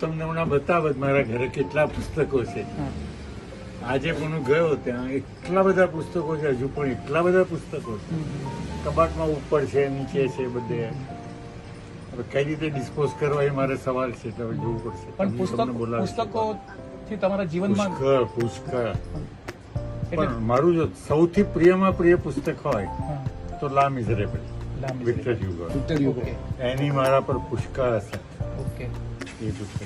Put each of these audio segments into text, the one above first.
તમને હમણાં બતાવત મારા ઘરે કેટલા પુસ્તકો છે. આજે પણ હું ગયો ત્યાં એટલા બધા પુસ્તકો છે હજુ પણ એટલા બધા પુસ્તકો છે. કબાટમાં ઉપર છે નીચે છે બધે. હવે કઈ રીતે ડિસ્પોઝ કરવા એ મારે સવાલ છે એટલે હવે જોવું પડશે. પણ પુસ્તક બોલાવીશ. પુસ્તકોથી તમારા જીવનમાં પુષ્કળ પુષ્કળ. પણ મારું જો સૌથી પ્રિયમાં પ્રિય પુસ્તક હોય તો લા મિઝરેબલ વિક્ટર. ઓકે એની મારા પર પુષ્કળ અસર. ઓકે. એ પુસ્તક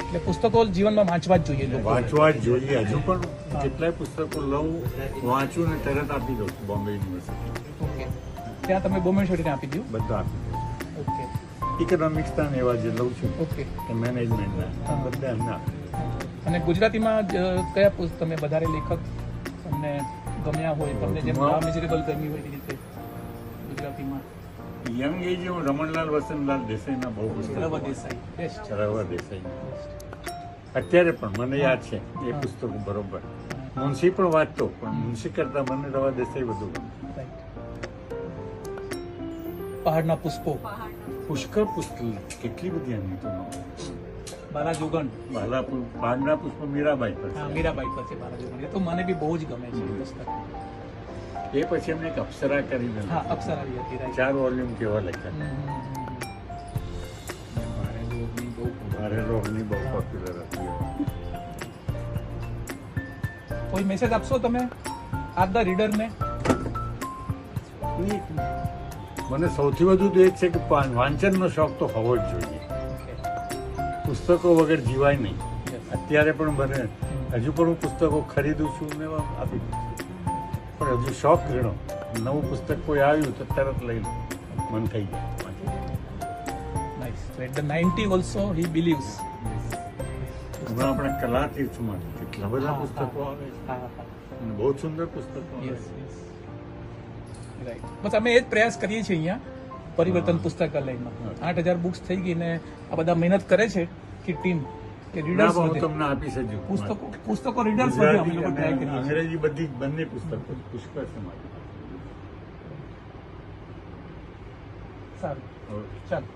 એટલે પુસ્તકો જીવનમાં વાંચવા જ જોઈએ. વાંચવા જ જોઈએ. હજુ પણ કેટલાય પુસ્તકો લઉં વાંચું ને તરત આપી દઉં છું બોમ્બે યુનિવર્સિટી ઓકે. ત્યાં તમે બોમ્બે યુનિવર્સિટીને આપી દઉં બધા આપી દઉં ઓકે. ઇકોનોમિક્સના એવા જે લઉં છું ઓકે. મેનેજમેન્ટના બધા એમને અને ગુજરાતીમાં કયા પુસ્તક તમે વધારે લેખક તમને ગમ્યા હોય તમને જેમ મિઝરેબલ ગમી હોય એ રીતે ગુજરાતીમાં? યંગ એજ હું રમણલાલ વસંતલાલ દેસાઈના બહુ પુસ્તકો રવા દેસાઈ. અત્યારે પણ મને યાદ છે એ પુસ્તકો બરોબર. મુનશી પણ વાંચતો પણ મુનશી કરતા મને રવા દેસાઈ વધુ પહાડના પુષ્પો. પુષ્કળ પુસ્તક કેટલી બધી આની તો બાલા જોગણ બાલા પહાડના પુષ્પ મીરાબાઈ પર મીરાબાઈ પર છે બાલા એ તો મને બી બહુ જ ગમે છે પુસ્તક. એ પછી એમને એક અપ્સરા કરી દે હા અપ્સરા આવી હતી ચાર વોલ્યુમ કેવા લખ્યા મારે રોગની બહુ પોપ્યુલર હતી. કોઈ મેસેજ આપશો તમે? આપ ધ રીડરને મને સૌથી વધુ તો એ છે કે વાંચનનો શોખ તો હોવો જ જોઈએ. પુસ્તકો વગર જીવાય નહીં. અત્યારે પણ મને હજુ પણ હું પુસ્તકો ખરીદું છું ને આપી દઉં છું. પણ હજુ શોખ ઘણો. નવું પુસ્તક કોઈ આવ્યું તો તરત લઈ લો. મન થઈ જાય. Nice at the 90 also he believes હમણાં આપણે કલાથી છું કેટલા બધા પુસ્તકો આવે છે. હા હા અને બહુ સુંદર પુસ્તકો યસ યસ રાઈટ બસ અમે એ જ પ્રયાસ કરીએ છીએ અહીંયા પરિવર્તન પુસ્તકાલયમાં. આઠ હજાર બુક્સ થઈ ગઈ ને આ બધા મહેનત કરે છે કે ટીમ કે ના, રીડર્સ પણ હું વધે તમને આપીશ હજુ પુસ્તકો પુસ્તકો રીડર્સ વધે અમે ગુજરાતી લોકો અને ટ્રાય કરીએ છીએ. અંગ્રેજી બધી બંને પુસ્તકો પુષ્કળ છે મારી. સારું. ઓકે. ચાલો.